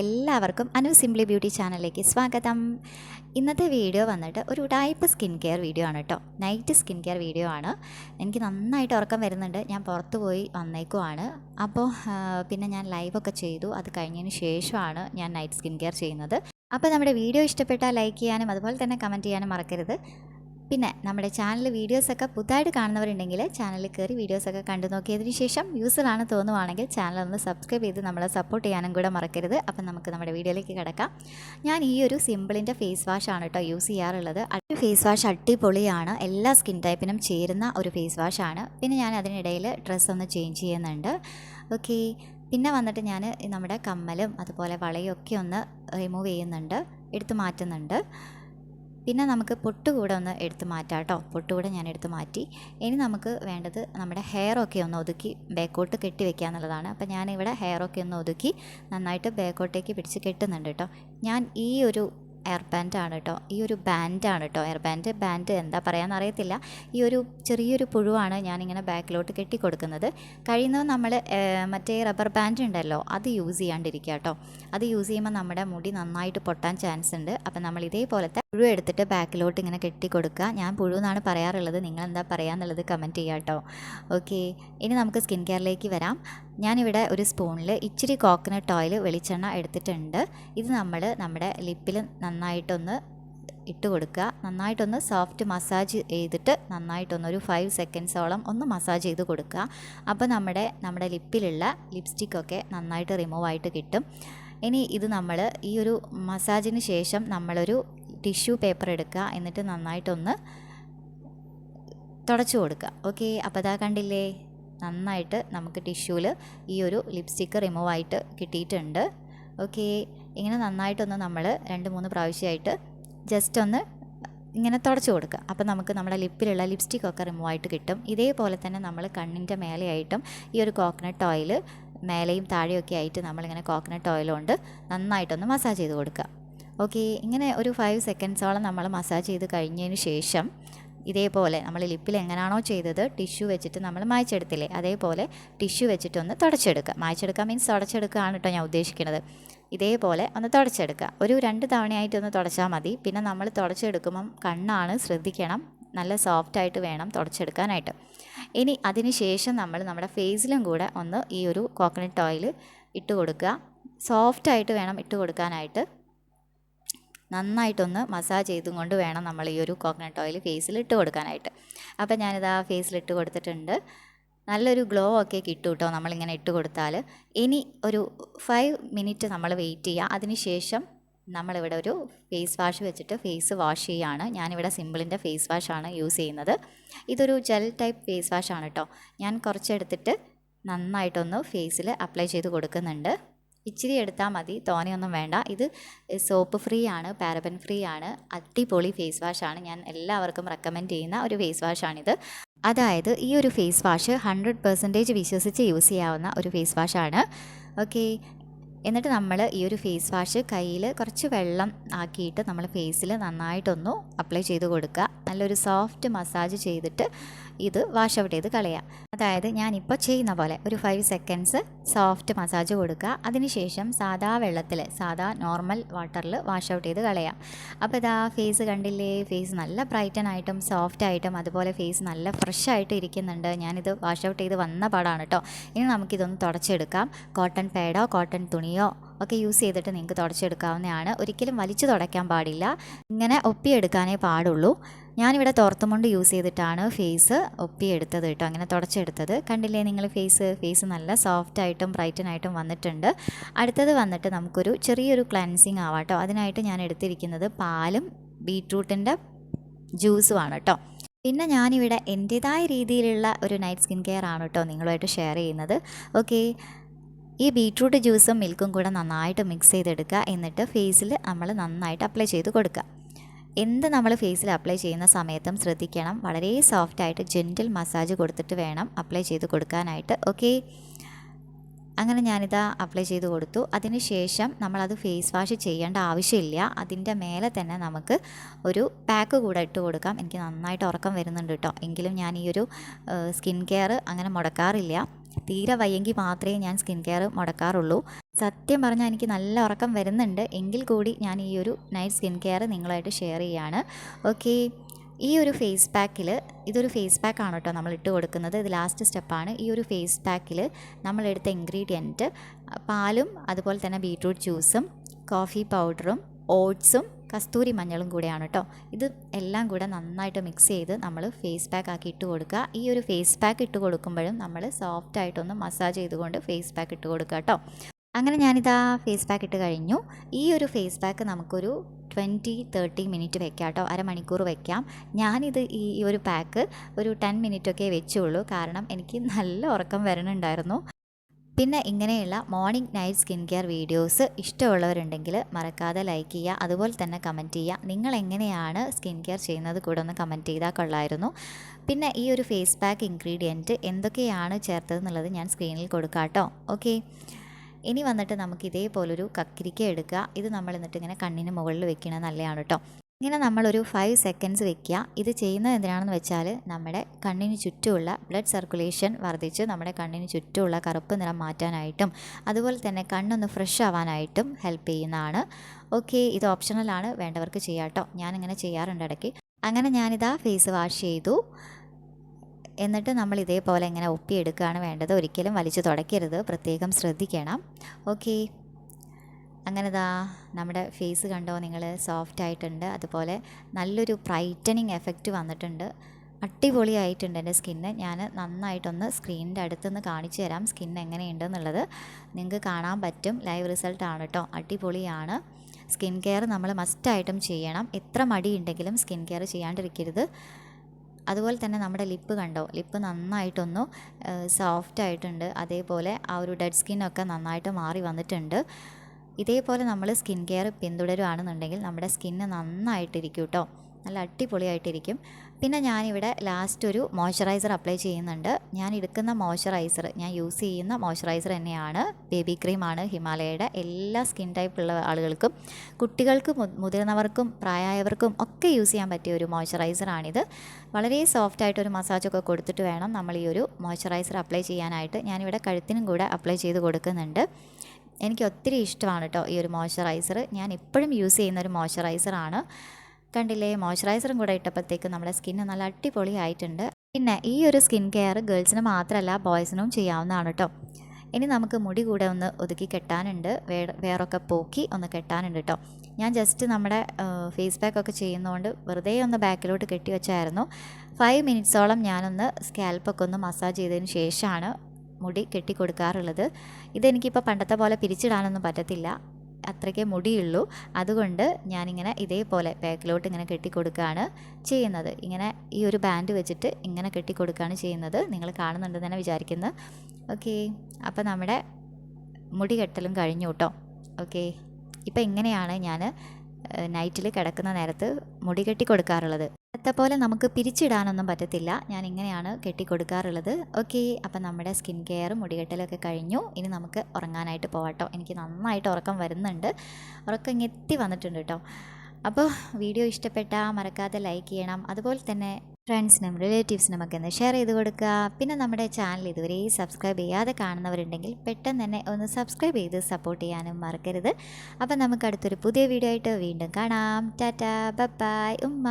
എല്ലാവർക്കും Anu simply beauty ചാനലിലേക്ക് സ്വാഗതം. ഇന്നത്തെ വീഡിയോ വന്നിട്ട് ഒരു ടൈപ്പ് സ്കിൻ കെയർ വീഡിയോ ആണ് കേട്ടോ. നൈറ്റ് സ്കിൻ കെയർ വീഡിയോ ആണ്. എനിക്ക് നന്നായിട്ട് ഉറക്കം വരുന്നുണ്ട്. ഞാൻ പുറത്ത് പോയി വന്നേക്കുവാണ്. അപ്പോൾ പിന്നെ ഞാൻ ലൈവൊക്കെ ചെയ്തു. അത് കഴിഞ്ഞതിന് ശേഷമാണ് ഞാൻ നൈറ്റ് സ്കിൻ കെയർ ചെയ്യുന്നത്. അപ്പോൾ നമ്മുടെ വീഡിയോ ഇഷ്ടപ്പെട്ടാൽ ലൈക്ക് ചെയ്യാനും അതുപോലെ തന്നെ കമന്റ് ചെയ്യാനും മറക്കരുത്. പിന്നെ നമ്മുടെ ചാനൽ വീഡിയോസൊക്കെ പുതുതായിട്ട് കാണുന്നവരുണ്ടെങ്കിൽ ചാനലിൽ കയറി വീഡിയോസൊക്കെ കണ്ടു നോക്കിയതിന് ശേഷം യൂസ്ഫുള്ളാണ് തോന്നുവാണെങ്കിൽ ചാനൽ ഒന്ന് സബ്സ്ക്രൈബ് ചെയ്ത് നമ്മളെ സപ്പോർട്ട് ചെയ്യാനും കൂടെ മറക്കരുത്. അപ്പം നമുക്ക് നമ്മുടെ വീഡിയോയിലേക്ക് കിടക്കാം. ഞാൻ ഈ ഒരു സിമ്പിളിന്റെ ഫേസ് വാഷ് ആണ് കേട്ടോ യൂസ് ചെയ്യാറുള്ളത്. ഒരു ഫേസ് വാഷ് അടിപൊളിയാണ്. എല്ലാ സ്കിൻ ടൈപ്പിനും ചേരുന്ന ഒരു ഫേസ് വാഷ് ആണ്. പിന്നെ ഞാൻ അതിനിടയിൽ ഡ്രസ്സ് ഒന്ന് ചേഞ്ച് ചെയ്യുന്നുണ്ട്. ഓക്കെ പിന്നെ വന്നിട്ട് ഞാൻ നമ്മുടെ കമ്മലും അതുപോലെ വളയും ഒക്കെ ഒന്ന് റിമൂവ് ചെയ്യുന്നുണ്ട്. എടുത്തു മാറ്റുന്നുണ്ട്. പിന്നെ നമുക്ക് പൊട്ട് കൂടെ ഒന്ന് എടുത്ത് മാറ്റാം കേട്ടോ. പൊട്ടുകൂടെ ഞാൻ എടുത്ത് മാറ്റി. ഇനി നമുക്ക് വേണ്ടത് നമ്മുടെ ഹെയറൊക്കെ ഒന്ന് ഒതുക്കി ബാക്കോട്ട് കെട്ടി വെക്കുക എന്നുള്ളതാണ്. അപ്പോൾ ഞാനിവിടെ ഹെയറൊക്കെ ഒന്ന് ഒതുക്കി നന്നായിട്ട് ബാക്കോട്ടേക്ക് പിടിച്ച് കെട്ടുന്നുണ്ട് കേട്ടോ. ഞാൻ ഈ ഒരു എയർ ബാൻഡാണ് കേട്ടോ ഈ ഒരു ബാൻഡാണ് കേട്ടോ എയർ ബാൻഡ് ബാൻഡ് എന്താ പറയാമെന്ന് അറിയത്തില്ല. ഈ ഒരു ചെറിയൊരു പുഴുവാണ് ഞാനിങ്ങനെ ബാക്കിലോട്ട് കെട്ടി കൊടുക്കുന്നത് കഴിയുന്നത് നമ്മൾ മറ്റേ റബ്ബർ ബാൻഡ് ഉണ്ടല്ലോ അത് യൂസ് ചെയ്യാണ്ടിരിക്കുക കേട്ടോ അത് യൂസ് ചെയ്യുമ്പോൾ നമ്മുടെ മുടി നന്നായിട്ട് പൊട്ടാൻ ചാൻസ് ഉണ്ട്. അപ്പം നമ്മൾ ഇതേപോലത്തെ പുഴു എടുത്തിട്ട് ബാക്കിലോട്ട് ഇങ്ങനെ കെട്ടി കൊടുക്കുക ഞാൻ പുഴു എന്നാണ് പറയാറുള്ളത്. നിങ്ങൾ എന്താ പറയാന്നുള്ളത് കമന്റ് ചെയ്യാം കേട്ടോ ഓക്കെ ഇനി നമുക്ക് സ്കിൻ കെയറിലേക്ക് വരാം. ഞാനിവിടെ ഒരു സ്പൂണിൽ ഇച്ചിരി കോക്കനട്ട് ഓയിൽ വെളിച്ചെണ്ണ എടുത്തിട്ടുണ്ട്. ഇത് നമ്മൾ നമ്മുടെ ലിപ്പിൽ നന്നായിട്ടൊന്ന് ഇട്ട് കൊടുക്കുക. നന്നായിട്ടൊന്ന് സോഫ്റ്റ് മസാജ് ചെയ്തിട്ട് നന്നായിട്ടൊന്ന് ഒരു ഫൈവ് സെക്കൻഡ്സോളം ഒന്ന് മസാജ് ചെയ്ത് കൊടുക്കുക. അപ്പോൾ നമ്മുടെ നമ്മുടെ ലിപ്പിലുള്ള ലിപ്സ്റ്റിക്കൊക്കെ നന്നായിട്ട് റിമൂവ് ആയിട്ട് കിട്ടും. ഇനി ഇത് നമ്മൾ ഈ ഒരു മസാജിന് ശേഷം നമ്മളൊരു ടിഷ്യൂ പേപ്പർ എടുക്കുക. എന്നിട്ട് നന്നായിട്ടൊന്ന് തുടച്ചു കൊടുക്കുക. ഓക്കെ അപ്പോൾ അതാ കണ്ടില്ലേ? നന്നായിട്ട് നമുക്ക് ടിഷ്യൂവിൽ ഈ ഒരു ലിപ്സ്റ്റിക്ക് റിമൂവ് ആയിട്ട് കിട്ടിയിട്ടുണ്ട്. ഓക്കെ ഇങ്ങനെ നന്നായിട്ടൊന്ന് നമ്മൾ രണ്ട് മൂന്ന് പ്രാവശ്യമായിട്ട് ജസ്റ്റ് ഒന്ന് ഇങ്ങനെ തുടച്ചു കൊടുക്കുക. അപ്പോൾ നമുക്ക് നമ്മുടെ ലിപ്പിലുള്ള ലിപ്സ്റ്റിക്കൊക്കെ റിമൂവ് ആയിട്ട് കിട്ടും. ഇതേപോലെ തന്നെ നമ്മൾ കണ്ണിന്റെ മേലെയായിട്ടും ഈ ഒരു കോക്കനട്ട് ഓയിൽ മേലെയും താഴെയൊക്കെ ആയിട്ട് നമ്മളിങ്ങനെ കോക്കനട്ട് ഓയിൽ കൊണ്ട് നന്നായിട്ടൊന്ന് മസാജ് ചെയ്ത് കൊടുക്കുക. ഓക്കെ ഇങ്ങനെ ഒരു ഫൈവ് സെക്കൻഡ്സോളം നമ്മൾ മസാജ് ചെയ്ത് കഴിഞ്ഞതിന് ശേഷം ഇതേപോലെ നമ്മൾ ലിപ്പിൽ എങ്ങനെയാണോ ചെയ്തത് ടിഷ്യൂ വെച്ചിട്ട് നമ്മൾ മായ്ച്ചെടുത്തില്ലേ? അതേപോലെ ടിഷ്യൂ വെച്ചിട്ടൊന്ന് തുടച്ചെടുക്കുക. മായ്ച്ചെടുക്കുക മീൻസ് തുടച്ചെടുക്കുകയാണ് കേട്ടോ ഞാൻ ഉദ്ദേശിക്കുന്നത്. ഇതേപോലെ ഒന്ന് തുടച്ചെടുക്കുക. ഒരു രണ്ട് തവണയായിട്ട് ഒന്ന് തുടച്ചാൽ മതി. പിന്നെ നമ്മൾ തുടച്ചെടുക്കുമ്പം കണ്ണാണ് ശ്രദ്ധിക്കണം. നല്ല സോഫ്റ്റായിട്ട് വേണം തുടച്ചെടുക്കാനായിട്ട്. ഇനി അതിന് ശേഷം നമ്മൾ നമ്മുടെ ഫേസിലും കൂടെ ഒന്ന് ഈ ഒരു കോക്കനട്ട് ഓയിൽ ഇട്ട് കൊടുക്കുക. സോഫ്റ്റായിട്ട് വേണം ഇട്ട് കൊടുക്കാനായിട്ട്. നന്നായിട്ടൊന്ന് മസാജ് ചെയ്തും കൊണ്ട് വേണം നമ്മൾ ഈ ഒരു കോക്കനട്ട് ഓയിൽ ഫേസിൽ ഇട്ട് കൊടുക്കാനായിട്ട്. അപ്പോൾ ഞാനിത് ആ ഫേസിൽ ഇട്ട് കൊടുത്തിട്ടുണ്ട്. നല്ലൊരു ഗ്ലോ ഒക്കെ കിട്ടും കേട്ടോ നമ്മളിങ്ങനെ ഇട്ട് കൊടുത്താൽ ഇനി ഒരു ഫൈവ് മിനിറ്റ് നമ്മൾ വെയിറ്റ് ചെയ്യുക അതിനുശേഷം നമ്മളിവിടെ ഒരു ഫേസ് വാഷ് വെച്ചിട്ട് ഫേസ് വാഷ് ചെയ്യുകയാണ് ഞാനിവിടെ സിമ്പിളിന്റെ ഫേസ് വാഷാണ് യൂസ് ചെയ്യുന്നത്. ഇതൊരു ജെൽ ടൈപ്പ് ഫേസ് വാഷാണ് കേട്ടോ ഞാൻ കുറച്ചെടുത്തിട്ട് നന്നായിട്ടൊന്ന് ഫേസിൽ അപ്ലൈ ചെയ്ത് കൊടുക്കുന്നുണ്ട്. ഇച്ചിരി എടുത്താൽ മതി. തോനെയൊന്നും വേണ്ട. ഇത് സോപ്പ് ഫ്രീ ആണ് പാരബൻ ഫ്രീ ആണ്. അടിപൊളി ഫേസ് വാഷാണ് ഞാൻ എല്ലാവർക്കും റെക്കമെൻഡ് ചെയ്യുന്ന ഒരു ഫേസ് വാഷാണിത് അതായത് ഈ ഒരു ഫേസ് വാഷ് ഹൺഡ്രഡ് പെർസെന്റേജ് വിശ്വസിച്ച് യൂസ് ചെയ്യാവുന്ന ഒരു ഫേസ് വാഷാണ് ഓക്കെ എന്നിട്ട് നമ്മൾ ഈ ഒരു ഫേസ് വാഷ് കയ്യിൽ കുറച്ച് വെള്ളം ആക്കിയിട്ട് നമ്മൾ ഫേസിൽ നന്നായിട്ടൊന്ന് അപ്ലൈ ചെയ്ത് കൊടുക്കുക. നല്ലൊരു സോഫ്റ്റ് മസാജ് ചെയ്തിട്ട് ഇത് വാഷ് ഔട്ട് ചെയ്ത് കളയാം. അതായത് ഞാനിപ്പോൾ ചെയ്യുന്ന പോലെ ഒരു ഫൈവ് സെക്കൻഡ്സ് സോഫ്റ്റ് മസാജ് കൊടുക്കുക. അതിനുശേഷം സാധാ വെള്ളത്തിൽ സാധാ നോർമൽ വാട്ടറിൽ വാഷ് ഔട്ട് ചെയ്ത് കളയാം. അപ്പോൾ ഇതാ ഫേസ് കണ്ടില്ലേ? ഫേസ് നല്ല ബ്രൈറ്റൻ ആയിട്ടും സോഫ്റ്റ് ആയിട്ടും അതുപോലെ ഫേസ് നല്ല ഫ്രഷ് ആയിട്ട് ഇരിക്കുന്നുണ്ട്. ഞാനിത് വാഷ് ഔട്ട് ചെയ്ത് വന്ന പാടാണ് കേട്ടോ ഇനി നമുക്കിതൊന്ന് തുടച്ചെടുക്കാം. കോട്ടൺ പാഡോ കോട്ടൺ തുണിയോ ഒക്കെ യൂസ് ചെയ്തിട്ട് നിങ്ങൾക്ക് തുടച്ചെടുക്കാവുന്നതാണ്. ഒരിക്കലും വലിച്ചു തുടയ്ക്കാൻ പാടില്ല. ഇങ്ങനെ ഒപ്പിയെടുക്കാനേ പാടുള്ളൂ. ഞാനിവിടെ തോർത്തുമുണ്ട് യൂസ് ചെയ്തിട്ടാണ് ഫേസ് ഒപ്പിയെടുത്തത് കേട്ടോ അങ്ങനെ തുടച്ചെടുത്തത്. കണ്ടില്ലേ നിങ്ങൾ ഫേസ് ഫേസ് നല്ല സോഫ്റ്റ് ആയിട്ടും ബ്രൈറ്റൻ ആയിട്ടും വന്നിട്ടുണ്ട്. അടുത്തത് വന്നിട്ട് നമുക്കൊരു ചെറിയൊരു ക്ലൻസിങ് ആവാട്ടോ അതിനായിട്ട് ഞാൻ എടുത്തിരിക്കുന്നത് പാലും ബീട്രൂട്ടിന്റെ ജ്യൂസുമാണ് കേട്ടോ. പിന്നെ ഞാനിവിടെ എന്റേതായ രീതിയിലുള്ള ഒരു നൈറ്റ് സ്കിൻ കെയർ ആണ് കേട്ടോ നിങ്ങളുമായിട്ട് ഷെയർ ചെയ്യുന്നത്. ഓക്കെ ഈ ബീട്രൂട്ട് ജ്യൂസും മിൽക്കും കൂടെ നന്നായിട്ട് മിക്സ് ചെയ്തെടുക്കുക. എന്നിട്ട് ഫേസിൽ നമ്മൾ നന്നായിട്ട് അപ്ലൈ ചെയ്ത് കൊടുക്കുക. എന്ത് നമ്മൾ ഫേസിൽ അപ്ലൈ ചെയ്യുന്ന സമയത്തും ശ്രദ്ധിക്കണം. വളരെ സോഫ്റ്റായിട്ട് ജെന്റിൽ മസാജ് കൊടുത്തിട്ട് വേണം അപ്ലൈ ചെയ്ത് കൊടുക്കാനായിട്ട്. ഓക്കെ അങ്ങനെ ഞാനിതാ അപ്ലൈ ചെയ്ത് കൊടുത്തു. അതിന് ശേഷം നമ്മളത് ഫേസ് വാഷ് ചെയ്യേണ്ട ആവശ്യമില്ല. അതിന്റെ മേലെ തന്നെ നമുക്ക് ഒരു പാക്ക് കൂടെ ഇട്ട് കൊടുക്കാം. എനിക്ക് നന്നായിട്ട് ഉറക്കം വരുന്നുണ്ട് കേട്ടോ എങ്കിലും ഞാൻ ഈ ഒരു സ്കിൻ കെയർ അങ്ങനെ മുടക്കാറില്ല. തീരെ വയ്യെങ്കിൽ മാത്രമേ ഞാൻ സ്കിൻ കെയർ മുടക്കാറുള്ളൂ. സത്യം പറഞ്ഞാൽ എനിക്ക് നല്ല ഉറക്കം വരുന്നുണ്ട്. എങ്കിൽ കൂടി ഞാൻ ഈ ഒരു നൈറ്റ് സ്കിൻ കെയർ നിങ്ങളായിട്ട് ഷെയർ ചെയ്യാണ്. ഓക്കെ ഈ ഒരു ഫേസ് പാക്കിൽ ഇതൊരു ഫേസ് പാക്ക് ആണ് കേട്ടോ നമ്മൾ ഇട്ട് കൊടുക്കുന്നത്. ഇത് ലാസ്റ്റ് സ്റ്റെപ്പാണ് ഈ ഒരു ഫേസ് പാക്കിൽ നമ്മളെടുത്ത ഇൻഗ്രീഡിയന്റ് പാലും അതുപോലെ തന്നെ ബീട്രൂട്ട് ജ്യൂസും കോഫി പൗഡറും ഓട്സും കസ്തൂരി മഞ്ഞളും കൂടെയാണ് കേട്ടോ. ഇത് എല്ലാം കൂടെ നന്നായിട്ട് മിക്സ് ചെയ്ത് നമ്മൾ ഫേസ് പാക്ക് ആക്കി ഇട്ട് കൊടുക്കുക. ഈ ഒരു ഫേസ് പാക്ക് ഇട്ട് കൊടുക്കുമ്പോഴും നമ്മൾ സോഫ്റ്റ് ആയിട്ടൊന്ന് മസാജ് ചെയ്തുകൊണ്ട് ഫേസ് പാക്ക് ഇട്ട് കൊടുക്കുക കേട്ടോ. അങ്ങനെ ഞാനിതാ ഫേസ് പാക്ക് ഇട്ട് കഴിഞ്ഞു. ഈ ഒരു ഫേസ് പാക്ക് നമുക്കൊരു ട്വന്റി തേർട്ടി മിനിറ്റ് വെക്കാം കേട്ടോ അരമണിക്കൂർ വെക്കാം. ഞാനിത് ഈ ഒരു പാക്ക് ഒരു ടെൻ മിനിറ്റൊക്കെ വെച്ചുള്ളൂ. കാരണം എനിക്ക് നല്ല ഉറക്കം വരണുണ്ടായിരുന്നു. പിന്നെ ഇങ്ങനെയുള്ള morning night skin care videos ഇഷ്ടമുള്ളവരുണ്ടെങ്കിൽ മറക്കാതെ ലൈക്ക് ചെയ്യുക. അതുപോലെ തന്നെ കമന്റ് ചെയ്യുക. നിങ്ങൾ എങ്ങനെയാണ് സ്കിൻ കെയർ ചെയ്യുന്നത്? കൂടെ ഒന്ന് കമന്റ് ചെയ്താൽ കൊള്ളായിരുന്നു. പിന്നെ ഈ ഒരു ഫേസ് പാക്ക് ഇൻഗ്രീഡിയന്റ് എന്തൊക്കെയാണ് ചേർത്തതെന്നുള്ളത് ഞാൻ സ്ക്രീനിൽ കൊടുക്കാം കേട്ടോ ഓക്കെ ഇനി വന്നിട്ട് നമുക്ക് ഇതേപോലൊരു കക്കിരിക്ക എടുക്കുക. ഇത് നമ്മൾ എന്നിട്ട് ഇങ്ങനെ കണ്ണിന് മുകളിൽ വെക്കണത് നല്ലതാണ് കേട്ടോ. ഇങ്ങനെ നമ്മളൊരു ഫൈവ് സെക്കൻഡ്സ് വെക്കുക. ഇത് ചെയ്യുന്നത് എന്തിനാണെന്ന് വെച്ചാൽ നമ്മുടെ കണ്ണിന് ചുറ്റുമുള്ള ബ്ലഡ് സർക്കുലേഷൻ വർദ്ധിച്ച് നമ്മുടെ കണ്ണിന് ചുറ്റുമുള്ള കറുപ്പ് നിറം മാറ്റാനായിട്ടും അതുപോലെ തന്നെ കണ്ണൊന്ന് ഫ്രഷ് ആവാനായിട്ടും ഹെൽപ്പ് ചെയ്യുന്നതാണ്. ഓക്കെ ഇത് ഓപ്ഷണലാണ് വേണ്ടവർക്ക് ചെയ്യാം കേട്ടോ. ഞാനിങ്ങനെ ചെയ്യാറുണ്ട് ഇടയ്ക്ക്. അങ്ങനെ ഞാനിതാ ഫേസ് വാഷ് ചെയ്തു. എന്നിട്ട് നമ്മൾ ഇതേപോലെ ഇങ്ങനെ ഒപ്പിയെടുക്കുകയാണ് വേണ്ടത്. ഒരിക്കലും വലിച്ചു തുടയ്ക്കരുത്. പ്രത്യേകം ശ്രദ്ധിക്കണം. ഓക്കെ. അങ്ങനെ ദാ നമ്മുടെ ഫേസ് കണ്ടോ? നിങ്ങൾ സോഫ്റ്റ് ആയിട്ടുണ്ട്. അതുപോലെ നല്ലൊരു ബ്രൈറ്റനിങ് എഫക്റ്റ് വന്നിട്ടുണ്ട്. അടിപൊളിയായിട്ടുണ്ട് എന്റെ സ്കിന്ന് ഞാൻ നന്നായിട്ടൊന്ന് സ്ക്രീനിന്റെ അടുത്തുനിന്ന് കാണിച്ചു തരാം. സ്കിൻ എങ്ങനെയുണ്ടെന്നുള്ളത് നിങ്ങൾക്ക് കാണാൻ പറ്റും. ലൈവ് റിസൾട്ടാണ് കേട്ടോ. അടിപൊളിയാണ്. സ്കിൻ കെയർ നമ്മൾ മസ്റ്റായിട്ടും ചെയ്യണം. എത്ര മടിയുണ്ടെങ്കിലും സ്കിൻ കെയർ ചെയ്യാണ്ടിരിക്കരുത്. അതുപോലെ തന്നെ നമ്മുടെ ലിപ്പ് കണ്ടോ? ലിപ്പ് നന്നായിട്ടൊന്ന് സോഫ്റ്റ് ആയിട്ടുണ്ട്. അതേപോലെ ആ ഒരു ഡെഡ് സ്കിന്നൊക്കെ നന്നായിട്ട് മാറി വന്നിട്ടുണ്ട്. ഇതേപോലെ നമ്മൾ സ്കിൻ കെയർ പിന്തുടരുകയാണെന്നുണ്ടെങ്കിൽ നമ്മുടെ സ്കിന്ന് നന്നായിട്ടിരിക്കും കേട്ടോ നല്ല അടിപൊളിയായിട്ടിരിക്കും. പിന്നെ ഞാനിവിടെ ലാസ്റ്റ് ഒരു മോയ്സ്ചറൈസർ അപ്ലൈ ചെയ്യുന്നുണ്ട്. ഞാൻ എടുക്കുന്ന മോയ്സ്ചറൈസർ ഞാൻ യൂസ് ചെയ്യുന്ന മോയ്സ്ചറൈസർ തന്നെയാണ്. ബേബി ക്രീമാണ് ഹിമാലയയുടെ എല്ലാ സ്കിൻ ടൈപ്പുള്ള ആളുകൾക്കും കുട്ടികൾക്കും മുതിർന്നവർക്കും പ്രായമായവർക്കും ഒക്കെ യൂസ് ചെയ്യാൻ പറ്റിയ ഒരു മോയ്സ്ചറൈസറാണിത് വളരെ സോഫ്റ്റ് ആയിട്ടൊരു മസാജൊക്കെ കൊടുത്തിട്ട് വേണം നമ്മൾ ഈ ഒരു മോയ്സ്ചറൈസർ അപ്ലൈ ചെയ്യാനായിട്ട്. ഞാനിവിടെ കഴുത്തിനും കൂടെ അപ്ലൈ ചെയ്ത് കൊടുക്കുന്നുണ്ട്. എനിക്ക് ഒത്തിരി ഇഷ്ടമാണ് കേട്ടോ ഈ ഒരു മോയ്സ്ചറൈസർ ഞാൻ എപ്പോഴും യൂസ് ചെയ്യുന്ന ഒരു മോയ്സ്ചറൈസറാണ് കണ്ടില്ലേ? മോയ്സ്ചറൈസറും കൂടെ ഇട്ടപ്പോഴത്തേക്കും നമ്മുടെ സ്കിന്ന് നല്ല അടിപൊളി ആയിട്ടുണ്ട്. പിന്നെ ഈ ഒരു സ്കിൻ കെയർ ഗേൾസിന് മാത്രമല്ല ബോയ്സിനും ചെയ്യാവുന്നതാണ് കേട്ടോ ഇനി നമുക്ക് മുടി കൂടെ ഒന്ന് ഒതുക്കി കെട്ടാനുണ്ട്. വേ വേറൊക്കെ പോക്കി ഒന്ന് കെട്ടാനുണ്ട് കേട്ടോ ഞാൻ ജസ്റ്റ് നമ്മുടെ ഫേസ് പാക്ക് ഒക്കെ ചെയ്യുന്നതുകൊണ്ട് വെറുതെ ഒന്ന് ബാക്കിലോട്ട് കെട്ടി വെച്ചായിരുന്നു. ഫൈവ് മിനിറ്റ്സോളം ഞാനൊന്ന് സ്കാൽപ്പൊക്കെ ഒന്ന് മസാജ് ചെയ്തതിന് ശേഷമാണ് മുടി കെട്ടി കൊടുക്കാറുള്ളത് ഇതെനിക്കിപ്പോൾ പണ്ടത്തെ പോലെ പിരിച്ചിടാനൊന്നും പറ്റത്തില്ല. അത്രയ്ക്കേ മുടിയുള്ളൂ. അതുകൊണ്ട് ഞാനിങ്ങനെ ഇതേപോലെ ബാക്കിലോട്ട് ഇങ്ങനെ കെട്ടിക്കൊടുക്കുകയാണ് ചെയ്യുന്നത്. ഇങ്ങനെ ഈ ഒരു ബാൻഡ് വെച്ചിട്ട് ഇങ്ങനെ കെട്ടിക്കൊടുക്കുകയാണ് ചെയ്യുന്നത്. നിങ്ങൾ കാണുന്നുണ്ട് തന്നെ വിചാരിക്കുന്നു. ഓക്കെ. അപ്പോൾ നമ്മുടെ മുടി കെട്ടലും കഴിഞ്ഞു കേട്ടോ. ഓക്കെ. ഇപ്പം ഇങ്ങനെയാണ് ഞാൻ നൈറ്റിൽ കിടക്കുന്ന നേരത്ത് മുടി കെട്ടി കൊടുക്കാറുള്ളത് നേരത്തെ പോലെ നമുക്ക് പിരിച്ചിടാനൊന്നും പറ്റത്തില്ല. ഞാൻ ഇങ്ങനെയാണ് കെട്ടിക്കൊടുക്കാറുള്ളത്. ഓക്കെ അപ്പം നമ്മുടെ സ്കിൻ കെയർ മുടികെട്ടലൊക്കെ കഴിഞ്ഞു. ഇനി നമുക്ക് ഉറങ്ങാനായിട്ട് പോവാട്ടോ. എനിക്ക് നന്നായിട്ട് ഉറക്കം വരുന്നുണ്ട്. ഉറക്കം ഇങ്ങെത്തി വന്നിട്ടുണ്ട് കേട്ടോ. അപ്പോൾ വീഡിയോ ഇഷ്ടപ്പെട്ടാൽ മറക്കാതെ ലൈക്ക് ചെയ്യണം. അതുപോലെ തന്നെ ഫ്രണ്ട്സിനും റിലേറ്റീവ്സിനും ഒക്കെ ഒന്ന് ഷെയർ ചെയ്ത് കൊടുക്കുക. പിന്നെ നമ്മുടെ ചാനൽ ഇതുവരെ സബ്സ്ക്രൈബ് ചെയ്യാതെ കാണുന്നവരുണ്ടെങ്കിൽ പെട്ടെന്ന് തന്നെ ഒന്ന് സബ്സ്ക്രൈബ് ചെയ്ത് സപ്പോർട്ട് ചെയ്യാനും മറക്കരുത്. അപ്പം നമുക്ക് അടുത്തൊരു പുതിയ വീഡിയോ ആയിട്ട് വീണ്ടും കാണാം. ടാറ്റ ബൈ ഉമ്മ.